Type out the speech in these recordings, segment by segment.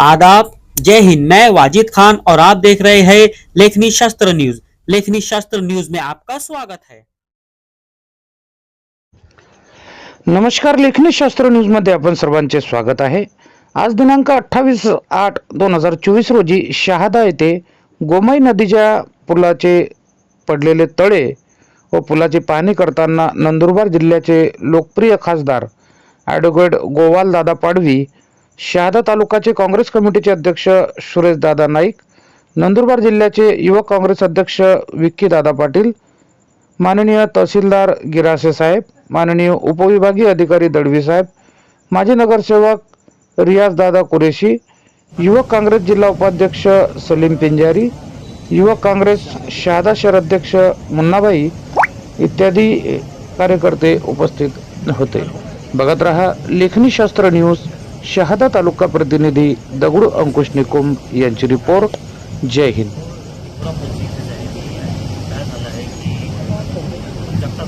आदाब। जय हिंद। मैं वाजिद खान और आप देख रहे हैं लेखनी शास्त्र न्यूज। लेखनी शास्त्र न्यूज में आपका स्वागत है। नमस्कार लेखनी शास्त्र न्यूजमध्ये आपण सर्वांचे स्वागत आहे. आज दिनांक अठ्ठावीस आठ दोन हजार चोवीस रोजी शहादा येथे गोमाई नदीच्या पुलाचे पडलेले तळे व पुलाची पाहणी करताना नंदुरबार जिल्ह्याचे लोकप्रिय खासदार ॲडव्होकेट गोवालदादा पाडवी शहादा तालुकाचे काँग्रेस कमिटीचे अध्यक्ष सुरेशदादा नाईक नंदुरबार जिल्ह्याचे युवक काँग्रेस अध्यक्ष विक्कीदादा पाटील माननीय तहसीलदार गिरासे साहेब माननीय उपविभागीय अधिकारी दळवी साहेब माजी नगरसेवक रियाजदादा कुरेशी युवक काँग्रेस जिल्हा उपाध्यक्ष सलीम पिंजारी युवक काँग्रेस शहादा शहर अध्यक्ष मुन्नाबाई इत्यादी कार्यकर्ते उपस्थित होते. बघत रहा लेखनी शास्त्र न्यूज शहादा तालुका प्रतिनिधी दगडू अंकुश निकुम यांची रिपोर्ट. जय हिंद.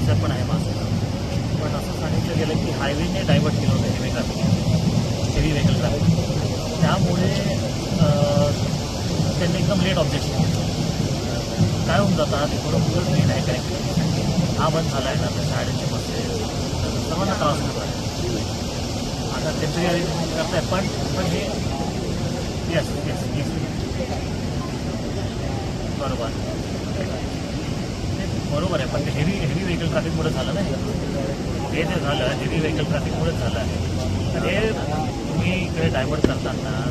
आहे पण आहे माझं पण असं सांगितलं गेलं की हायवेने डायव्हर्ट केलं होतं heavy traffic heavy vehicle traffic त्यामुळे त्यांनी एकदम लेट ऑब्जेक्शन केलं काय होऊन जातं ते मुलं लेट आहे करेक्ट हा बंद झाला आहे ना तर शाळेचे सर्वांना त्रास होतो आहे आता त्यांचं अरेंजमेंट करताय. पण पण हे येस येस येस बरोबर. बरोबर आहे पण ते हेवी हेवी व्हेकल ट्रॅफिकमुळे झालं ना हे. ते जे झालं हेवी व्हेकल ट्रॅफिकमुळेच झालं. आहे तर हे तुम्ही इकडे डायव्हर्ट करताना